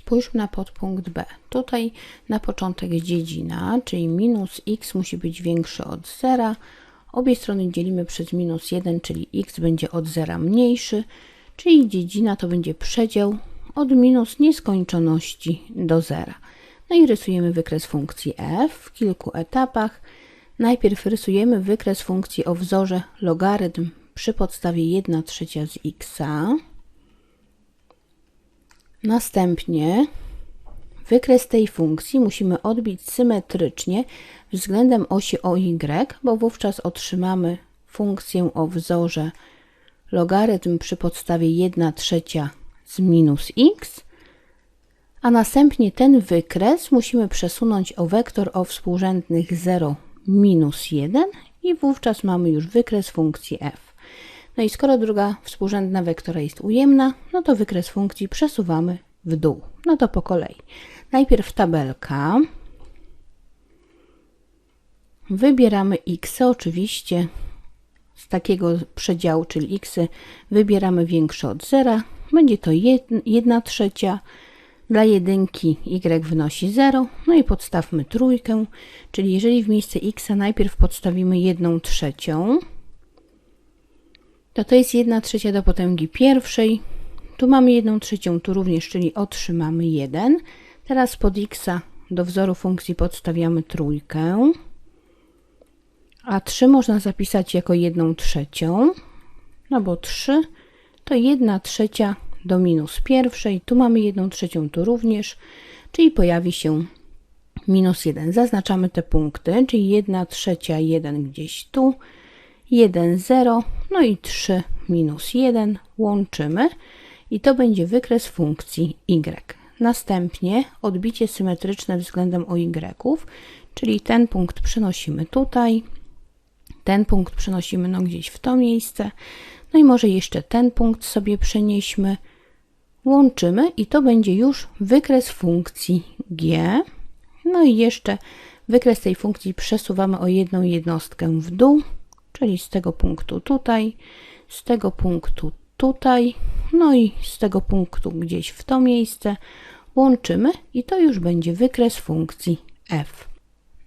Spójrzmy na podpunkt B. Tutaj na początek dziedzina, czyli minus x musi być większy od zera. Obie strony dzielimy przez minus 1, czyli x będzie od zera mniejszy, czyli dziedzina to będzie przedział od minus nieskończoności do zera. No i rysujemy wykres funkcji f w kilku etapach. Najpierw rysujemy wykres funkcji o wzorze logarytm przy podstawie 1 trzecia z x. Następnie wykres tej funkcji musimy odbić symetrycznie względem osi OY, bo wówczas otrzymamy funkcję o wzorze logarytm przy podstawie 1 trzecia z minus x, a następnie ten wykres musimy przesunąć o wektor o współrzędnych 0 minus 1 i wówczas mamy już wykres funkcji f. No i skoro druga współrzędna wektora jest ujemna, no to wykres funkcji przesuwamy w dół. No to po kolei. Najpierw tabelka. Wybieramy x, oczywiście z takiego przedziału, czyli x wybieramy większe od zera. Będzie to 1 trzecia. Dla jedynki y wynosi 0. No i podstawmy trójkę, czyli jeżeli w miejsce x najpierw podstawimy 1 trzecią, to to jest 1 trzecia do potęgi pierwszej. Tu mamy 1 trzecią, tu również, czyli otrzymamy 1. Teraz pod x do wzoru funkcji podstawiamy trójkę. A 3 można zapisać jako 1 trzecią, no bo 3 to 1 trzecia do minus pierwszej. Tu mamy 1 trzecią, tu również, czyli pojawi się minus 1. Zaznaczamy te punkty, czyli 1 trzecia, 1 gdzieś tu, 1, 0, no i 3 minus 1 łączymy i to będzie wykres funkcji y. Następnie odbicie symetryczne względem OY, czyli ten punkt przenosimy tutaj, ten punkt przenosimy no gdzieś w to miejsce, no i może jeszcze ten punkt sobie przenieśmy, łączymy i to będzie już wykres funkcji g. No i jeszcze wykres tej funkcji przesuwamy o jedną jednostkę w dół, czyli z tego punktu tutaj, z tego punktu tutaj, no i z tego punktu gdzieś w to miejsce łączymy i to już będzie wykres funkcji f.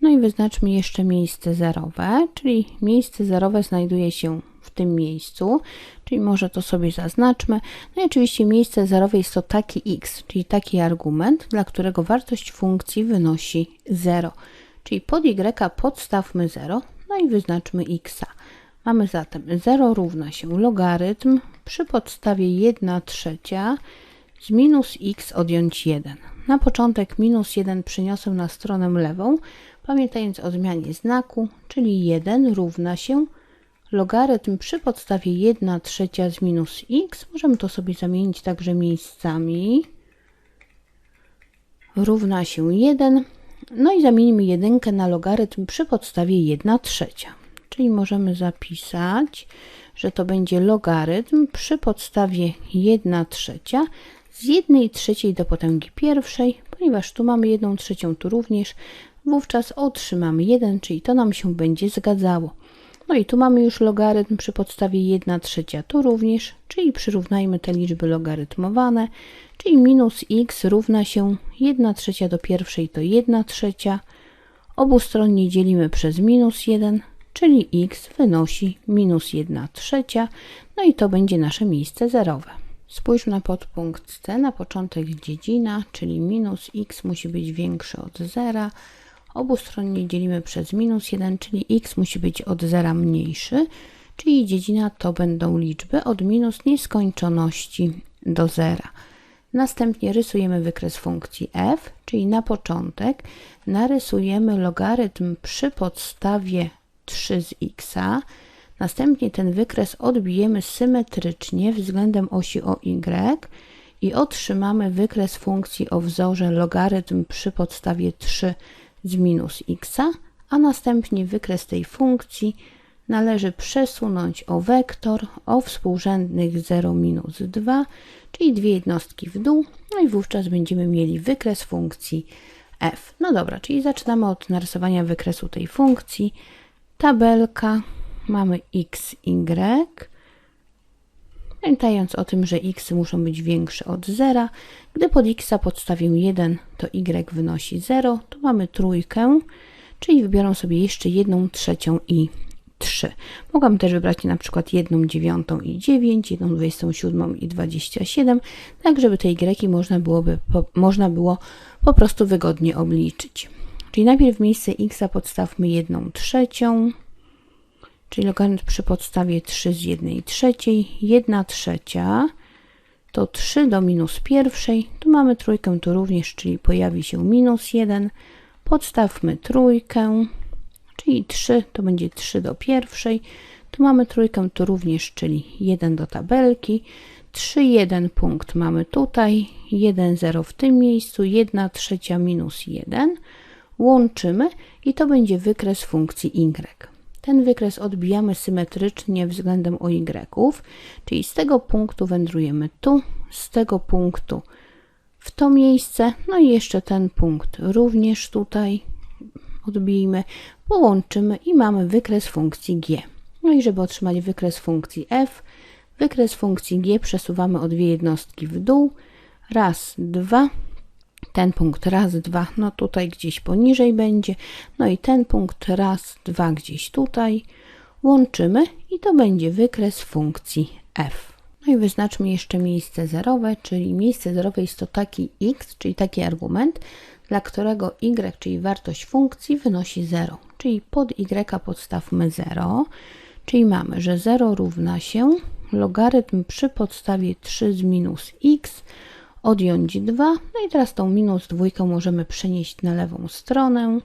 No i wyznaczmy jeszcze miejsce zerowe, czyli miejsce zerowe znajduje się w tym miejscu, czyli może to sobie zaznaczmy. No i oczywiście miejsce zerowe jest to taki x, czyli taki argument, dla którego wartość funkcji wynosi 0. Czyli pod y podstawmy 0, no i wyznaczmy x. Mamy zatem 0 równa się logarytm przy podstawie 1 trzecia z minus x odjąć 1. Na początek minus 1 przyniosę na stronę lewą, pamiętając o zmianie znaku, czyli 1 równa się logarytm przy podstawie 1 trzecia z minus x. Możemy to sobie zamienić także miejscami. Równa się 1. No i zamienimy jedynkę na logarytm przy podstawie 1 trzecia. Czyli możemy zapisać, że to będzie logarytm przy podstawie 1 trzecia z 1 trzeciej do potęgi pierwszej, ponieważ tu mamy 1 trzecią, tu również, wówczas otrzymamy 1, czyli to nam się będzie zgadzało. No i tu mamy już logarytm przy podstawie 1 trzecia, tu również, czyli przyrównajmy te liczby logarytmowane, czyli minus x równa się 1 trzecia do pierwszej to 1 trzecia, obustronnie dzielimy przez minus 1, czyli x wynosi minus 1 trzecia, no i to będzie nasze miejsce zerowe. Spójrzmy na podpunkt C, na początek dziedzina, czyli minus x musi być większy od zera, obustronnie dzielimy przez minus 1, czyli x musi być od zera mniejszy, czyli dziedzina to będą liczby od minus nieskończoności do zera. Następnie rysujemy wykres funkcji f, czyli na początek narysujemy logarytm przy podstawie 3 z x. Następnie ten wykres odbijemy symetrycznie względem osi OY i otrzymamy wykres funkcji o wzorze logarytm przy podstawie 3 z minus x, a następnie wykres tej funkcji należy przesunąć o wektor o współrzędnych 0 minus 2, czyli dwie jednostki w dół, no i wówczas będziemy mieli wykres funkcji f. No dobra, czyli zaczynamy od narysowania wykresu tej funkcji tabelka, mamy x, y. Pamiętając o tym, że x muszą być większe od 0, gdy pod x podstawię 1, to y wynosi 0, tu mamy trójkę, czyli wybiorę sobie jeszcze jedną trzecią i 3. Mogłam też wybrać na przykład 1 dziewiątą i 9, 1 27 i 27, tak żeby te y można, byłoby, po, można było po prostu wygodnie obliczyć. Czyli najpierw w miejsce x podstawmy 1 trzecią, czyli logarytm przy podstawie 3 z 1 trzeciej, 1 trzecia to 3 do minus pierwszej, tu mamy trójkę tu również, czyli pojawi się minus 1, podstawmy trójkę, czyli 3 to będzie 3 do pierwszej. Tu mamy trójkę, tu również, czyli 1 do tabelki. 3, 1 punkt mamy tutaj, 1, 0 w tym miejscu, 1 trzecia minus 1. Łączymy i to będzie wykres funkcji y. Ten wykres odbijamy symetrycznie względem y, czyli z tego punktu wędrujemy tu, z tego punktu w to miejsce, no i jeszcze ten punkt również tutaj odbijmy, połączymy i mamy wykres funkcji g. No i żeby otrzymać wykres funkcji f, wykres funkcji g przesuwamy o dwie jednostki w dół. Raz, dwa. Ten punkt raz, dwa, no tutaj gdzieś poniżej będzie. No i ten punkt raz, dwa gdzieś tutaj. Łączymy i to będzie wykres funkcji f. No i wyznaczmy jeszcze miejsce zerowe, czyli miejsce zerowe jest to taki x, czyli taki argument, dla którego y, czyli wartość funkcji, wynosi 0. Czyli pod y podstawmy 0, czyli mamy, że 0 równa się logarytm przy podstawie 3 z minus x odjąć 2. No i teraz tą minus dwójkę możemy przenieść na lewą stronę.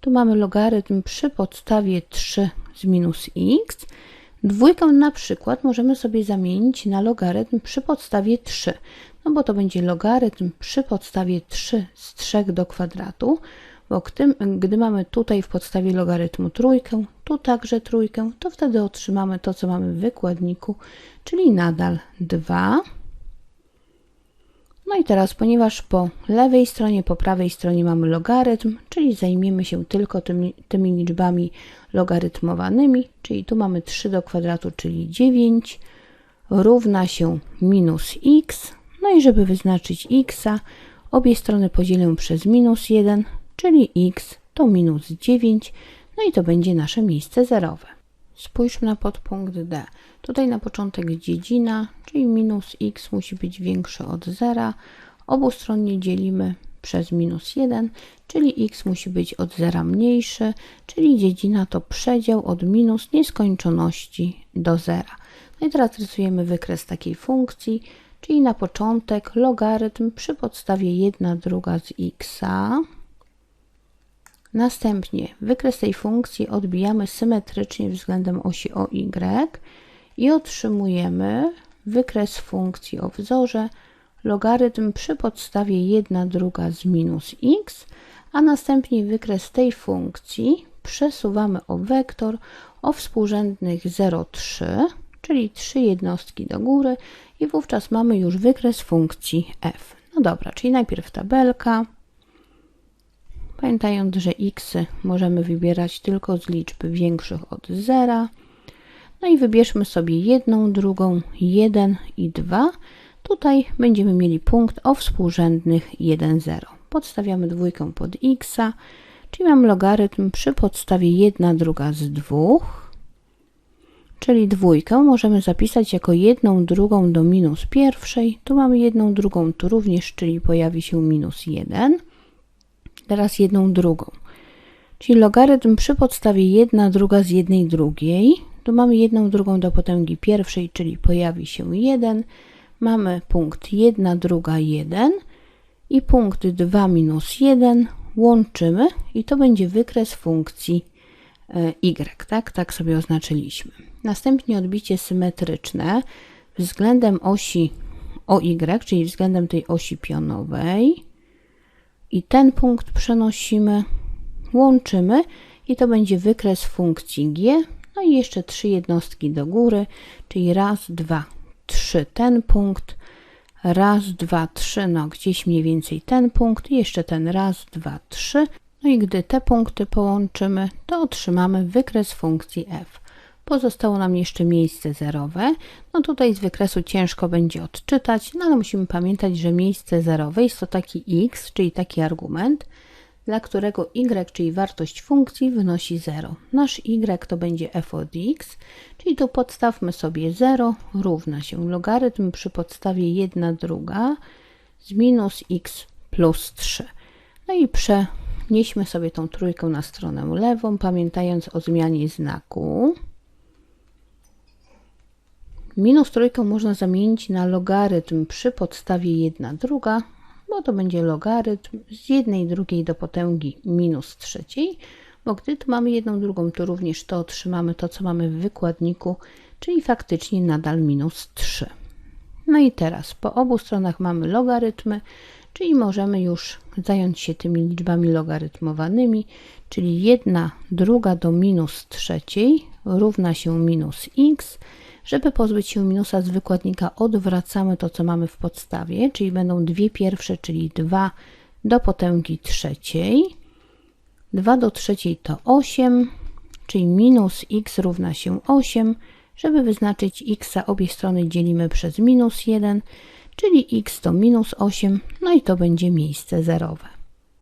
Tu mamy logarytm przy podstawie 3 z minus x. Dwójkę na przykład możemy sobie zamienić na logarytm przy podstawie 3 no bo to będzie logarytm przy podstawie 3 z 3 do kwadratu, bo gdy, gdy mamy tutaj w podstawie logarytmu trójkę, tu także trójkę, to wtedy otrzymamy to, co mamy w wykładniku, czyli nadal 2. No i teraz, ponieważ po lewej stronie, po prawej stronie mamy logarytm, czyli zajmiemy się tylko tymi, tymi liczbami logarytmowanymi, czyli tu mamy 3 do kwadratu, czyli 9, równa się minus x, no i żeby wyznaczyć x, obie strony podzielę przez minus 1, czyli x to minus 9, no i to będzie nasze miejsce zerowe. Spójrzmy na podpunkt D. Tutaj na początek dziedzina, czyli minus x musi być większe od 0. Obustronnie dzielimy przez minus 1, czyli x musi być od 0 mniejszy, czyli dziedzina to przedział od minus nieskończoności do 0. No i teraz rysujemy wykres takiej funkcji, czyli na początek logarytm przy podstawie 1 druga z x. Następnie wykres tej funkcji odbijamy symetrycznie względem osi OY i otrzymujemy wykres funkcji o wzorze logarytm przy podstawie 1 druga z minus x, a następnie wykres tej funkcji przesuwamy o wektor o współrzędnych 0,3 czyli trzy jednostki do góry i wówczas mamy już wykres funkcji f. No dobra, czyli najpierw tabelka. Pamiętając, że x możemy wybierać tylko z liczb większych od 0. No i wybierzmy sobie jedną, drugą, 1 i 2. Tutaj będziemy mieli punkt o współrzędnych 1, 0. Podstawiamy dwójkę pod x, czyli mam logarytm przy podstawie 1 druga z 2 czyli dwójkę możemy zapisać jako jedną drugą do minus pierwszej. Tu mamy jedną drugą, tu również, czyli pojawi się minus 1. Teraz jedną drugą. Czyli logarytm przy podstawie 1 druga z jednej drugiej. Tu mamy jedną drugą do potęgi pierwszej, czyli pojawi się 1. Mamy punkt 1 druga 1 i punkt 2 minus 1 łączymy i to będzie wykres funkcji e, y, tak? Tak sobie oznaczyliśmy. Następnie odbicie symetryczne względem osi OY, czyli względem tej osi pionowej. I ten punkt przenosimy, łączymy i to będzie wykres funkcji g. No i jeszcze trzy jednostki do góry, czyli raz, dwa, trzy ten punkt, raz, dwa, trzy, no gdzieś mniej więcej ten punkt, jeszcze ten raz, dwa, trzy. No i gdy te punkty połączymy, to otrzymamy wykres funkcji f. Pozostało nam jeszcze miejsce zerowe. No tutaj z wykresu ciężko będzie odczytać, no ale musimy pamiętać, że miejsce zerowe jest to taki x, czyli taki argument, dla którego y, czyli wartość funkcji, wynosi 0. Nasz y to będzie f od x, czyli tu podstawmy sobie 0 równa się logarytm przy podstawie 1 druga z minus x plus 3. No i przenieśmy sobie tą trójkę na stronę lewą, pamiętając o zmianie znaku. Minus trójkę można zamienić na logarytm przy podstawie 1 druga, bo to będzie logarytm z jednej drugiej do potęgi minus trzeciej, bo gdy tu mamy jedną drugą, to również to otrzymamy to, co mamy w wykładniku, czyli faktycznie nadal minus 3. No i teraz po obu stronach mamy logarytmy, czyli możemy już zająć się tymi liczbami logarytmowanymi, czyli 1 druga do minus trzeciej równa się minus x, żeby pozbyć się minusa z wykładnika, odwracamy to, co mamy w podstawie, czyli będą dwie pierwsze, czyli 2 do potęgi trzeciej. 2 do trzeciej to 8, czyli minus x równa się 8. Żeby wyznaczyć x, obie strony dzielimy przez minus 1, czyli x to minus 8, no i to będzie miejsce zerowe.